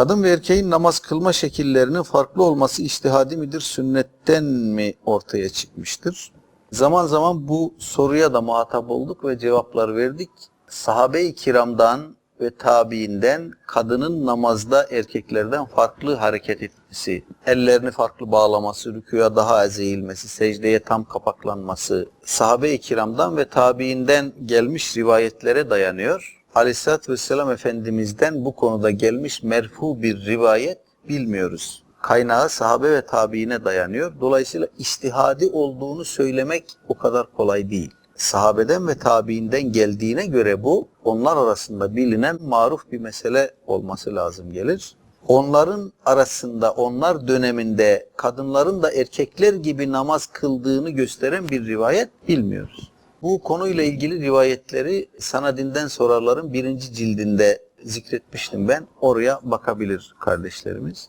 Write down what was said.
Kadın ve erkeğin namaz kılma şekillerinin farklı olması iştihadi midir, sünnetten mi ortaya çıkmıştır? Zaman zaman bu soruya da muhatap olduk ve cevaplar verdik. Sahabe-i kiramdan ve tabiinden kadının namazda erkeklerden farklı hareket etmesi, ellerini farklı bağlaması, rükuya daha az eğilmesi, secdeye tam kapaklanması, sahabe-i kiramdan ve tabiinden gelmiş rivayetlere dayanıyor. Aleyhisselatü Vesselam Efendimiz'den bu konuda gelmiş merfu bir rivayet bilmiyoruz. Kaynağı sahabe ve tabiine dayanıyor. Dolayısıyla istihadi olduğunu söylemek o kadar kolay değil. Sahabeden ve tabiinden geldiğine göre bu onlar arasında bilinen maruf bir mesele olması lazım gelir. Onların arasında, onlar döneminde kadınların da erkekler gibi namaz kıldığını gösteren bir rivayet bilmiyoruz. Bu konuyla ilgili rivayetleri sanadinden sorarların birinci cildinde zikretmiştim ben. Oraya bakabilir kardeşlerimiz.